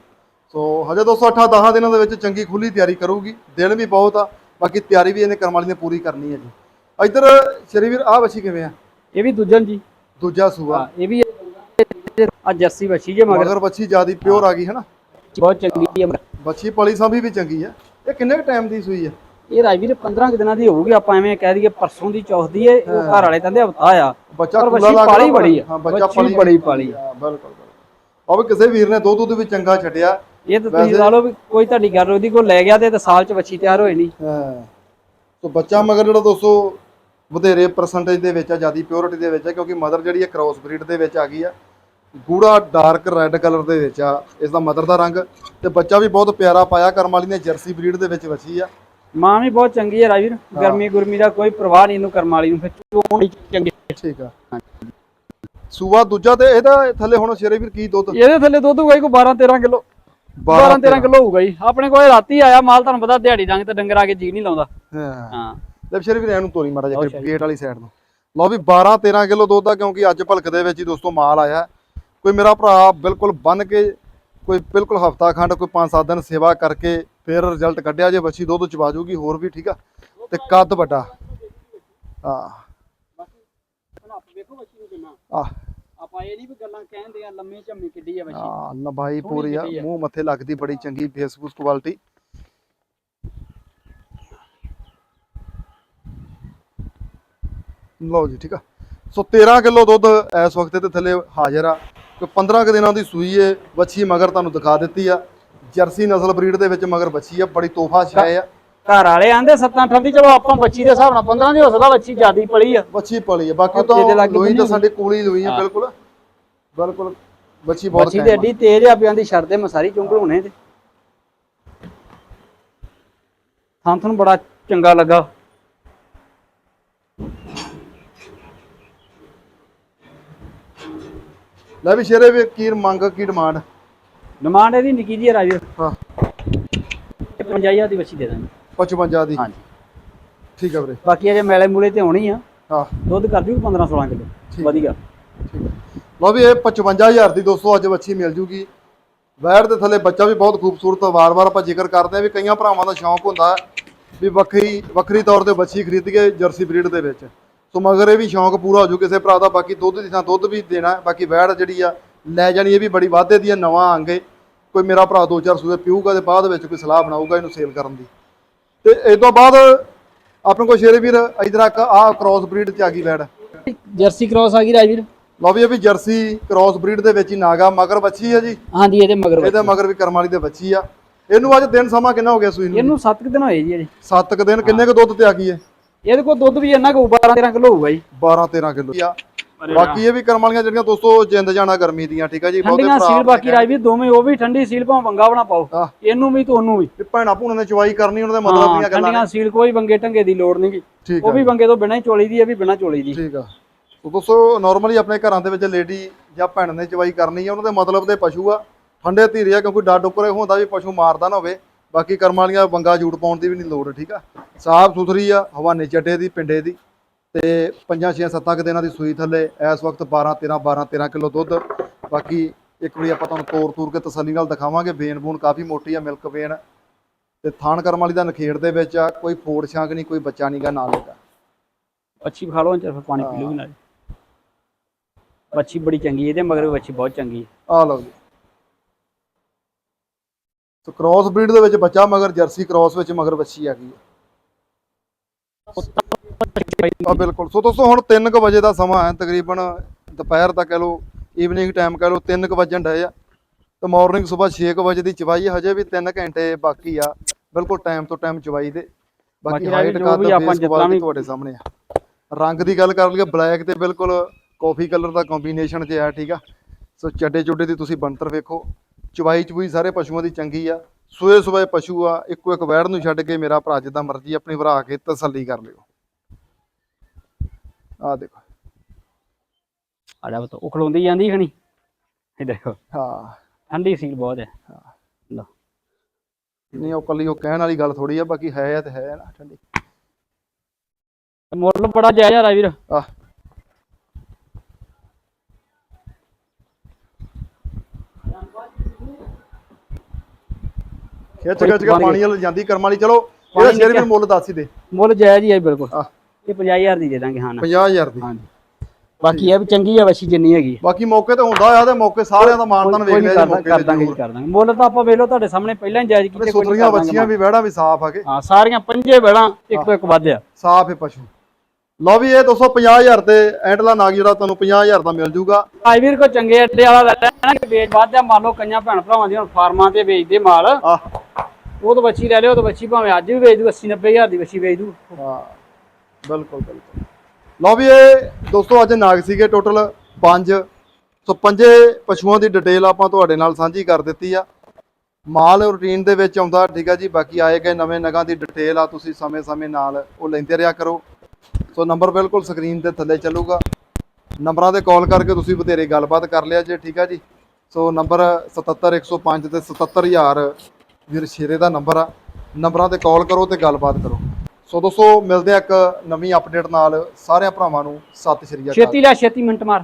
ਸੋ ਹਜੇ 208 10 ਦਿਨਾਂ ਦੇ ਵਿੱਚ ਚੰਗੀ ਖੁੱਲੀ ਤਿਆਰੀ ਕਰੂਗੀ। ਦਿਨ ਵੀ ਬਹੁਤ ਆ ਬਾਕੀ ਤਿਆਰੀ ਵੀ ਇਹਨੇ ਕਰਮ ਵਾਲੀ ਨੇ ਪੂਰੀ ਕਰਨੀ ਹੈ ਜੀ। ਇੱਧਰ ਸ਼ਰੀਵੀਰ ਆ ਬੱਚੀ ਕਿਵੇਂ ਆ? ਇਹ ਵੀ ਦੂਜਨ ਜੀ। ਦੂਜਾ ਸੂਆ। ਹਾਂ ਇਹ ਵੀ ਆ ਜਰਸੀ ਬੱਚੀ ਜੇ ਮਗਰ। ਮਗਰ ਜਿਆਦੀ ਪਿਓਰ ਆ ਗਈ ਹੈ ਨਾ ਬਹੁਤ ਚੰਗੀ ਹੈ। ਬੱਚੀ ਪਲੀ ਸਾਂਭੀ ਵੀ ਚੰਗੀ ਆ। ਇਹ ਕਿੰਨੇ ਕ ਟਾਈਮ ਦੀ ਸੂਈ ਆ? ਇਹ ਰਾਜਵੀਰ 15 ਕੁ ਦਿਨਾਂ ਦੀ ਹੋਊਗੀ ਆਪਾਂ ਐਵੇਂ ਕਹਿ ਦਈਏ ਪਰਸੋਂ ਦੀ ਚੌਥ ਦੀ ਏ ਉਹ ਘਰ ਵਾਲੇ ਕਹਿੰਦੇ ਹਫਤਾ ਆ। ਬੱਚਾ ਪਰ ਪਾਲੀ ਬੜੀ ਆ। ਹਾਂ ਬੱਚਾ ਬੱਚੀ ਪਾਲੀ ਬੜੀ ਪਾਲੀ। ਆ ਹਾਂ, ਬਿਲਕੁਲ ਬਿਲਕੁਲ। ਉਹ ਵੀ ਕਿਸੇ ਵੀਰ ਨੇ ਦੁੱਧ ਦੁੱਧ ਵੀ ਚੰਗਾ ਛੱਡਿਆ। ਇਹ ਤਾਂ ਤੁਸੀਂ ਲਾ ਲਓ ਵੀ ਕੋਈ ਤੁਹਾਡੀ ਗੱਲ ਉਹਦੀ ਕੋਲ ਲੈ ਗਿਆ ਤੇ ਤਾਂ ਸਾਲ ਚ ਬੱਚੀ ਤਿਆਰ ਹੋਈ ਨਹੀਂ ਹਾਂ। ਸੋ ਬੱਚਾ ਮਗਰ ਜਿਹੜਾ ਦੋਸਤੋ ਵਧੇਰੇ ਪਰਸੈਂਟੇਜ ਦੇ ਵਿੱਚ ਆ ਜਿਆਦੀ ਪਿਓਰਿਟੀ ਦੇ ਵਿੱਚ ਆ ਕਿਉਂਕਿ ਮਦਰ ਜਿਹੜੀ ਹੈ ਕ੍ਰਾਸ ਬਰੀਡ ਦੇ ਵਿੱਚ ਆ ਗਈ ਆ। ਗੂੜਾ ਡਾਰਕ ਰੈੱਡ ਕਲਰ ਦੇ ਵਿੱਚ ਆ ਇਸ ਦਾ ਮਦਰ ਦਾ ਰੰਗ। ਤੇ ਬੱਚਾ ਵੀ ਬਹੁਤ ਪਿਆਰਾ ਪਾਇਆ ਕਰਮ ਵਾਲੀ ਨੇ ਜਰਸੀ ਬਰੀਡ ਦੇ ਵਿੱਚ ਵਸੀ ਆ। ਮਾਂ ਵੀ ਬਹੁਤ ਚੰਗੀ ਹੈ ਰਾਜਵੀਰ। ਗਰਮੀ ਗੁਰਮੀ ਦਾ ਕੋਈ ਪ੍ਰਵਾਹ ਨਹੀਂ ਇਹਨੂੰ ਕਰਮ ਵਾਲੀ ਨੂੰ ਫਿਰ ਚੋਣ ਚੰਗੀ ਠੀਕ ਆ। ਸੂਆ ਦੂਜਾ ਤੇ ਇਹਦਾ ਥੱਲੇ ਹੁਣ ਸ਼ੇਰੇ ਵੀਰ ਕੀ ਦੁੱਧ? ਇਹਦੇ ਥੱਲੇ ਦੁੱਧ ਹੋਊਗਾ ਕੋਈ 12 13 ਕਿਲੋ। 12 13 ਕਿਲੋ ਹੋਊਗਾ ਜੀ। ਆਪਣੇ ਕੋਲ ਰਾਤੀ ਆਇਆ ਮਾਲ ਤੁਹਾਨੂੰ ਪਤਾ ਦਿਹਾੜੀ ਡੰਗ ਤੇ ਡੰਗਰ ਆ ਕੇ ਜੀ ਨਹੀਂ ਲਾਉਂਦਾ। ਹਾਂ। ਹਾਂ। ਲੈ ਸ਼ੇਰੇ ਵੀਰ ਇਹਨੂੰ ਤੋਰੀ ਮਾੜਾ ਜਿਹਾ ਜੀ। ਗੇਟ ਵਾਲੀ ਸਾਈਡ ਨੂੰ। ਲਓ ਵੀ 12 13 ਕਿਲੋ ਦੁੱਧ ਆ ਕਿਉਂਕਿ ਅੱਜ ਭਲਕ ਦੇ ਵਿੱਚ ਹੀ ਦੋਸਤੋ ਮਾਲ ਆਇਆ। ਕੋਈ ਮੇਰਾ ਭਰਾ ਬਿਲਕੁਲ ਬੰਨ ਕੇ ਕੋਈ ਬਿਲਕੁਲ ਹਫਤਾ ਖੰਡ ਕੋਈ 5-7 ਦਿਨ ਸੇਵਾ ਕਰਕੇ ਫਿਰ ਰਿਜ਼ਲਟ ਕੱਢਿਆ ਜੇ ਬੱਚੀ ਦੁੱਧ ਚਵਾ ਜੂਗੀ ਹੋਰ ਵੀ ਠੀਕ ਆ। ਤੇ ਕੱਦ ਵੱਡਾ। ਹਾਂ ਨੂੰ ਆ ਇਹ ਨਹੀਂ ਵੀ ਗੱਲਾਂ ਕਹਿੰਦੇ ਆ ਲੰਮੀ ਝੰਮੀ ਕਿੱਡੀ ਆ ਬੱਚੀ। ਆ ਲੰਬਾਈ ਪੂਰੀ ਆ ਕਿੱਡੀ ਆ। ਮੂੰਹ ਮੱਥੇ ਲੱਗਦੀ ਬੜੀ ਚੰਗੀ ਫੇਸਬੁੱਕ ਕੁਆਲਿਟੀ। ਲਓ ਜੀ ਠੀਕ ਆ। ਸੋ 13 ਕਿਲੋ ਦੁੱਧ ਇਸ ਵਕਤ ਤੇ ਥੱਲੇ ਹਾਜ਼ਰ ਆ। ਕੋਈ 15 ਕੁ ਦਿਨਾਂ ਦੀ ਸੂਈ ਏ ਵੱਛੀ ਮਗਰ ਤੁਹਾਨੂੰ ਦਿਖਾ ਦਿੱਤੀ ਆ। ਜਰਸੀ ਨਸਲ ਬਰੀਡ ਦੇ ਵਿੱਚ ਮਗਰ ਵੱਛੀ ਆ ਬੜੀ ਤੋਹਫਾ ਛਾਏ ਆ। ਘਰ ਵਾਲੇ ਆਂਦੇ 7 8 ਦੀ ਚਲੋ ਆਪਾਂ ਬੱਚੀ ਦੇ ਹਿਸਾਬ ਨਾਲ 15 ਦੀ ਹੋ ਸਕਦਾ ਬੱਚੀ ਜਿਆਦੀ ਪਲੀ ਆ। ਵੱਛੀ ਪਲੀ ਆ ਬਾਕੀ ਤਾਂ ਲੋਈ ਤਾਂ। ਸਾਡੇ ਕੋਲ ਹੀ ਲੋਈ ਆ। ਬਿਲਕੁਲ। ਬਿਲਕੁਲ ਵੱਛੀ ਬਹੁਤ ਬੱਚੀ ਤੇ। ਐਡੀ ਤੇਜ਼ ਆ ਪਿਆਂ ਦੀ ਛੱਡਦੇ ਮਸਾਰੀ ਚੁੰਗਲ ਹੋਣੇ ਤੇ। ਥਾਂ ਤੁਹਾਨੂੰ ਬੜਾ ਚੰਗਾ ਲੱਗਾ। ਲੈ ਵੀ ਸ਼ੇਰੇ ਵੀ ਕੀ ਮੰਗ ਕੀ ਡਿਮਾਂਡ ਡਿਮਾਂਡ ਇਹਦੀ ਨਿੱਕੀ ਜੀ ਰਾਜੂ। ਹਾਂ। 55000 ਦੀ ਬੱਚੀ ਦੇ ਦਾਂਗੇ। 55 ਦੀ। ਹਾਂਜੀ। ਠੀਕ ਆ ਵੀਰੇ। ਬਾਕੀ ਅਜੇ ਮੈਲੇ ਮੂਲੇ ਤੇ ਹੋਣੀ ਆ। ਹਾਂ। ਦੁੱਧ ਕਰ ਜੂ 15 16 ਕਿਲੋ। ਵਧੀਆ। ਠੀਕ ਲਓ ਵੀ ਇਹ 55000 ਦੀ ਦੋਸਤੋ ਅੱਜ ਵੱਛੀ ਮਿਲ ਜੂਗੀ। ਵੈਰ ਦੇ ਥੱਲੇ ਬੱਚਾ ਵੀ ਬਹੁਤ ਖੂਬਸੂਰਤ ਵਾਰ-ਵਾਰ ਆਪਾਂ ਜ਼ਿਕਰ ਕਰਦੇ ਆ ਵੀ ਕਈਆਂ ਭਰਾਵਾਂ ਦਾ ਸ਼ੌਂਕ ਹੁੰਦਾ ਵੀ ਵੱਖਰੀ ਵੱਖਰੀ ਤੌਰ ਤੇ ਵੱਛੀ ਖਰੀਦ ਕੇ ਜਰਸੀ ਬਰੀਡ ਦੇ ਵਿੱਚ। ਸੋ ਮਗਰ ਇਹ ਵੀ ਸ਼ੌਂਕ ਪੂਰਾ ਹੋ ਜੂ ਕਿਸੇ ਭਰਾ ਦਾ, ਬਾਕੀ ਦੁੱਧ ਦੀ ਥਾਂ ਦੁੱਧ ਵੀ ਦੇਣਾ ਬਾਕੀ ਵੈੜ ਜਿਹੜੀ ਆ, ਲੈ ਜਾਣੀ ਇਹ ਵੀ ਬੜੀ ਵਾਧੇ ਦੀ ਆ, ਨਵਾਂ ਆਂਗੇ। ਕੋਈ ਮੇਰਾ ਭਰਾ ਦੋ ਚਾਰ ਸੂਏ ਪੀਊਗਾ ਤੇ ਬਾਅਦ ਵਿੱਚ ਕੋਈ ਸਲਾਹ ਬਣਾਊਗਾ ਇਹਨੂੰ ਸੇਲ ਕਰਨ ਦੀ। ਤੇ ਇਸ ਤੋਂ ਬਾਅਦ ਆਪਣੇ ਕੋਲ ਸ਼ੇਰੇ ਵੀਰ ਇਧਰ ਆ ਆਹ ਕ੍ਰਾਸ ਬਰੀਡ ਚ ਆ ਗਈ ਵੈੜ। ਜਰਸੀ ਕ੍ਰਾਸ ਆ ਗਈ ਰਾਜਵੀਰ। ਲਓ ਵੀ ਇਹ ਵੀ ਜਰਸੀ ਕ੍ਰਾਸ ਬਰੀਡ ਦੇ ਵਿੱਚ ਹੀ ਨਾਗਾ ਮਗਰ ਬੱਚੀ ਆ ਜੀ। ਹਾਂਜੀ ਇਹਦੇ ਮਗਰ ਇਹਦੇ ਮਗਰ ਵੀ ਕਰਮ ਵਾਲੀ ਦੇ ਬੱਚੀ ਆ। ਇਹਨੂੰ ਅੱਜ ਦਿਨ ਸਮਾਂ ਕਿੰਨਾ ਹੋ ਗਿਆ ਸੂਈ ਨੂੰ? ਇਹਨੂੰ 7 ਦਿਨ ਹੋਏ ਜੀ ਅਜੇ 7 ਕ ਦਿਨ ਕਿੰਨੇ ਕ ਦੁੱਧ ਤੇ ਆ ਗਈ ਹੈ ਇਹਦੇ ਕੋਲ ਦੁੱਧ ਵੀ ਇੰਨਾ ਕੁ 12 13 ਕਿਲੋ ਹੋਊਗਾ ਜੀ। 12 13 ਕਿਲੋ। ਆ ਬਾਕੀ ਇਹ ਵੀ ਕਰਮ ਵਾਲੀਆਂ ਜਿਹੜੀਆਂ ਦੋਸਤੋ ਜਿੰਦ ਜਾਣਾ ਗਰਮੀ ਦੀਆਂ ਠੀਕ ਆ ਜੀ ਬਹੁਤੇ ਭਰਾ ਸੀਲ ਬਾਕੀ ਰਾਜਵੀਰ ਦੋਵੇਂ ਉਹ ਵੀ ਠੰਡੀ ਸੀਲ ਭਾਵੇਂ ਵੰਗਾ ਬਣਾ ਪਾਓ। ਇਹਨੂੰ ਵੀ ਤੁਹਾਨੂੰ ਵੀ। ਤੇ ਭੈਣਾ ਭੂਣਾ ਨੇ ਚਵਾਈ ਕਰਨੀ ਉਹਨਾਂ ਦੇ ਮਤਲਬ ਦੀਆਂ ਗੱਲਾਂ ਠੰਡੀਆਂ ਸੀਲ ਕੋਈ ਵੰਗੇ ਢੰਗੇ ਦੀ ਲੋੜ ਨਹੀਂ ਉਹ ਵੀ ਵੰਗੇ ਤੋਂ ਬਿਨਾਂ ਹੀ ਚੋਲੀ ਦੀ ਇਹ ਵੀ ਬਿਨਾਂ ਚੋਲੀ ਦੀ। ਠੀਕ ਆ। ਸੋ ਦੋਸਤੋ ਨਾਰਮਲੀ ਆਪਣੇ ਘਰਾਂ ਦੇ ਵਿੱਚ ਲੇਡੀ ਜਾਂ ਭੈਣ ਨੇ ਚਵਾਈ ਕਰਨੀ ਆ, ਉਹਨਾਂ ਦੇ ਮਤਲਬ ਦੇ ਪਸ਼ੂ ਆ। ਠੰਡੇ ਧੀਰੇ ਆ, ਕਿਉਂਕਿ ਡੱਡ ਉੱਪਰ ਹੁੰਦਾ ਵੀ ਪਸ਼ੂ ਮਾਰਦਾ ਨਾ ਹੋਵੇ। ਬਾਕੀ ਕਰਮ ਵਾਲੀਆਂ ਬੰਗਾ ਜੂੜ ਪਾਉਣ ਦੀ ਵੀ ਨਹੀਂ ਲੋੜ, ਠੀਕ ਆ? ਸਾਫ਼ ਸੁਥਰੀ ਆ ਹਵਾਨੇ ਚੱਡੇ ਦੀ, ਪਿੰਡੇ ਦੀ। ਤੇ ਪੰਜਾਂ ਛੇ ਸੱਤਾਂ ਕੁ ਦਿਨਾਂ ਦੀ ਸੂਈ ਥੱਲੇ, ਇਸ ਵਕਤ 12 13 12 13 ਕਿਲੋ ਦੁੱਧ। ਬਾਕੀ ਇੱਕ ਵਾਰੀ ਆਪਾਂ ਤੁਹਾਨੂੰ ਤੋਰ ਤੋਰ ਕੇ ਤਸੱਲੀ ਨਾਲ ਦਿਖਾਵਾਂਗੇ। ਵੇਨ ਬੂਨ ਕਾਫੀ ਮੋਟੀ ਆ, ਮਿਲਕ ਵੇਨ ਤੇ ਥਾਣ ਕਰਮ ਵਾਲੀ ਦਾ ਨਖੇੜ ਦੇ ਵਿੱਚ ਆ, ਕੋਈ ਫੋੜ ਛਾਂਕ ਨਹੀਂ, ਕੋਈ ਬੱਚਾ ਨਹੀਂਗਾ ਨਾਲ ਇਹਦਾ ਬੱਚੀ ਖਾ ਲਓ ਚਲ ਪਾਣੀ ਪੀ ਲੂਗੀ ਨਾਲ। ਬੱਚੀ ਬੜੀ ਚੰਗੀ ਇਹਦੇ ਮਗਰ ਵੀ ਬੱਚੀ ਬਹੁਤ ਚੰਗੀ। ਆ ਲਓ ਜੀ। ਸੋ ਕ੍ਰਾਸ ਬਰੀਡ ਦੇ ਵਿੱਚ ਬੱਚਾ ਮਗਰ ਜਰਸੀ ਕ੍ਰਾਸ ਵਿੱਚ ਮਗਰ ਬੱਚੀ ਆ ਗਈ ਆ ਬਿਲਕੁਲ। ਸੋ ਦੋਸਤੋ ਹੁਣ 3:00 ਵਜੇ ਦਾ ਸਮਾਂ ਹੈ। ਤਕਰੀਬਨ ਦੁਪਹਿਰ ਦਾ ਕਹਿ ਲਓ ਈਵਨਿੰਗ ਟਾਈਮ ਕਹਿ ਲਓ 3:00 ਵਜਣ ਡਏ ਆ। ਤੇ ਮਾਰਨਿੰਗ ਸਵੇਰ 6:00 ਵਜੇ ਦੀ ਚਵਾਈ ਹਜੇ ਵੀ 3 ਘੰਟੇ ਬਾਕੀ ਆ। ਬਿਲਕੁਲ ਟਾਈਮ ਤੋਂ ਟਾਈਮ ਚਵਾਈ ਦੇ। ਬਾਕੀ ਹਾਈਟ ਕੱਦ ਵੀ ਆਪਾਂ ਫੇਸ ਕੁਆਲਿਟੀ ਵੀ- ਤੁਹਾਡੇ ਸਾਹਮਣੇ ਆ। ਰੰਗ ਦੀ ਗੱਲ ਕਰ ਲਈਏ ਬਲੈਕ ਤੇ ਬਿਲਕੁਲ ਕਾਫੀ ਕਲਰ ਦਾ ਕੰਬੀਨੇਸ਼ਨ 'ਚ ਆ ਠੀਕ ਆ? ਸੋ ਚੱਡੇ ਚੁੱਡੇ ਦੀ ਤੁਸੀਂ ਬਣਤਰ ਵੇਖੋ। ਚਵਾਈ ਚਵੂਈ ਸਾਰੇ ਪਸ਼ੂਆਂ ਦੀ ਚੰਗੀ ਆ। ਸੂਏ ਸੂਏ ਪਸ਼ੂ ਆ ਇੱਕੋ ਇੱਕ ਵੈੜ ਨੂੰ ਛੱਡ ਕੇ ਮੇਰਾ ਭਰਾ ਜਿੱਦਾਂ ਮਰਜ਼ੀ ਆਪਣੀ ਭਰਾ ਕੇ ਤਸੱਲੀ ਕਰ ਲਿਓ। ਆ ਦੇਖੋ। ਆ ਜਾ ਬਤਾ ਉਹ ਖਲੋਂਦੀ ਜਾਂਦੀ ਖਣੀ ਇਹ ਦੇਖੋ। ਹਾਂ। ਠੰਡੀ ਸੀਲ ਬਹੁਤ ਹੈ। ਲਓ। ਨਹੀਂ ਉਹ ਕੱਲੀ ਉਹ ਕਹਿਣ ਵਾਲੀ ਗੱਲ ਥੋੜੀ ਆ ਬਾਕੀ ਹੈ ਤੇ ਹੈ ਨਾ ਠੰਡੀ। ਮੁੱਲ ਬੜਾ ਜਾਇਜ਼ ਆ ਵੀਰ ਆ ਖਿੱਚ ਖਿੱਚ ਕੇ। ਪਾਣੀ ਵਾਲ ਜਾਂਦੀ ਕਰਮ ਵਾਲੀ ਚਲੋ ਇਹਦਾ ਸ਼ੇਰ ਵੀ। ਮੁੱਲ ਦੱਸ ਹੀ ਦੇ। ਮੁੱਲ ਜਾਇਜ਼ ਹੀ ਆ ਬਿਲਕੁਲ। ਇਹ 50000 ਦੀ ਦੇ ਦਾਂਗੇ ਹਾਂ ਨਾ। 50000 ਦੀ। ਹਾਂਜੀ। ਬਾਕੀ ਇਹ ਵੀ ਚੰਗੀ ਆ ਵਸ਼ੀ ਜਿੰਨੀ ਹੈਗੀ ਬਾਕੀ ਮੌਕੇ ਤੇ ਹੁੰਦਾ ਆ ਤੇ ਮੌਕੇ ਸਾਰਿਆਂ ਦਾ ਮਾਨਦਾਨ ਵੇਖ ਲਿਆ ਮੌਕੇ ਕਰ ਦਾਂਗੇ। ਕਰ ਦਾਂਗੇ ਮੁੱਲ ਤਾਂ ਆਪਾਂ ਵੇਖ ਲਓ ਤੁਹਾਡੇ ਸਾਹਮਣੇ ਪਹਿਲਾਂ ਹੀ ਜਾਇਜ਼ ਕੀਤੇ ਕੋਈ ਨਹੀਂ ਸੁਥਰੀਆਂ ਬੱਚੀਆਂ ਵੀ ਵਹਿੜਾ ਵੀ ਸਾਫ਼ ਹੈਗੇ ਹਾਂ ਸਾਰੀਆਂ ਪੰਜੇ ਬੈੜਾਂ ਇੱਕ ਇੱਕ ਵੱਧ ਆ। ਸਾਫ਼ ਹੈ ਪਸ਼ੂ। ਲਓ ਵੀ ਇਹ 250000 ਤੇ ਐਂਡਲਾ ਨਾਗ ਜਿਹੜਾ ਤੁਹਾਨੂੰ 50000 ਦਾ ਮਿਲ ਜੂਗਾ। ਭਾਈ ਵੀਰ ਕੋ ਚੰਗੇ ਅੱਡੇ ਵਾਲਾ ਲੈ ਲੈਣਾ ਕਿ ਵੇਚ ਵੱਧ ਆ ਮੰਨ ਲਓ ਕਈਆਂ ਭੈਣ ਭਰਾਵਾਂ ਦੀ ਹੁਣ ਫਾਰਮਾਂ ਤੇ ਵੇਚਦੇ ਮਾਲ ਆ ਉਹ ਤਾਂ ਬੱਚੀ ਲੈ ਲਿਓ ਉਹ ਤਾਂ ਬੱਚੀ ਭਾਵੇਂ ਅੱਜ ਵੀ ਵੇਚ ਦੂ 80 90000 ਦੀ ਬੱਚੀ ਵੇਚ ਦੂ। ਹਾਂ ਬਿਲਕੁਲ ਬਿਲਕੁਲ। ਲਓ ਵੀ ਇਹ ਦੋਸਤੋ ਅੱਜ ਨਾਗ ਸੀਗੇ ਟੋਟਲ 5 ਸੋ ਪੰਜੇ ਪਸ਼ੂਆਂ ਦੀ ਡਿਟੇਲ ਆਪਾਂ ਤੁਹਾਡੇ ਨਾਲ ਸਾਂਝੀ ਕਰ ਦਿੱਤੀ ਆ। ਮਾਲ ਰੂਟੀਨ ਦੇ ਵਿੱਚ ਆਉਂਦਾ ਠੀਕ ਆ ਜੀ ਬਾਕੀ ਆਏ ਗਏ ਨਵੇਂ ਨਗਾਂ ਦੀ ਡਿਟੇਲ ਆ ਤੁਸੀਂ ਸਮੇਂ-ਸਮੇਂ ਨਾਲ ਉਹ ਲੈਂਦੇ ਰਿਹਾ ਕਰੋ। ਸੋ ਨੰਬਰ ਬਿਲਕੁਲ ਸਕਰੀਨ 'ਤੇ ਥੱਲੇ ਚੱਲੂਗਾ। ਨੰਬਰਾਂ ਤੇ ਕਾਲ ਕਰਕੇ ਤੁਸੀਂ ਬਥੇਰੇ ਗੱਲਬਾਤ ਕਰ ਲਿਆ ਜੇ, ਠੀਕ ਆ ਜੀ? ਸੋ ਨੰਬਰ 77105 ਤੇ 77000 ਵੀਰ ਸ਼ੇਰੇ ਦਾ ਨੰਬਰ ਆ। ਨੰਬਰਾਂ ਤੇ ਕਾਲ ਕਰੋ ਤੇ ਗੱਲਬਾਤ ਕਰੋ। ਸੋ ਦੋਸਤੋ, ਮਿਲਦੇ ਆ ਇੱਕ ਨਵੀਂ ਅਪਡੇਟ ਨਾਲ। ਸਾਰਿਆਂ ਭਰਾਵਾਂ ਨੂੰ ਸਤਿ ਸ਼੍ਰੀ ਅਕਾਲ। ਛੇਤੀ ਲੈ, ਛੇਤੀ ਮਿੰਟ ਮਾਰ।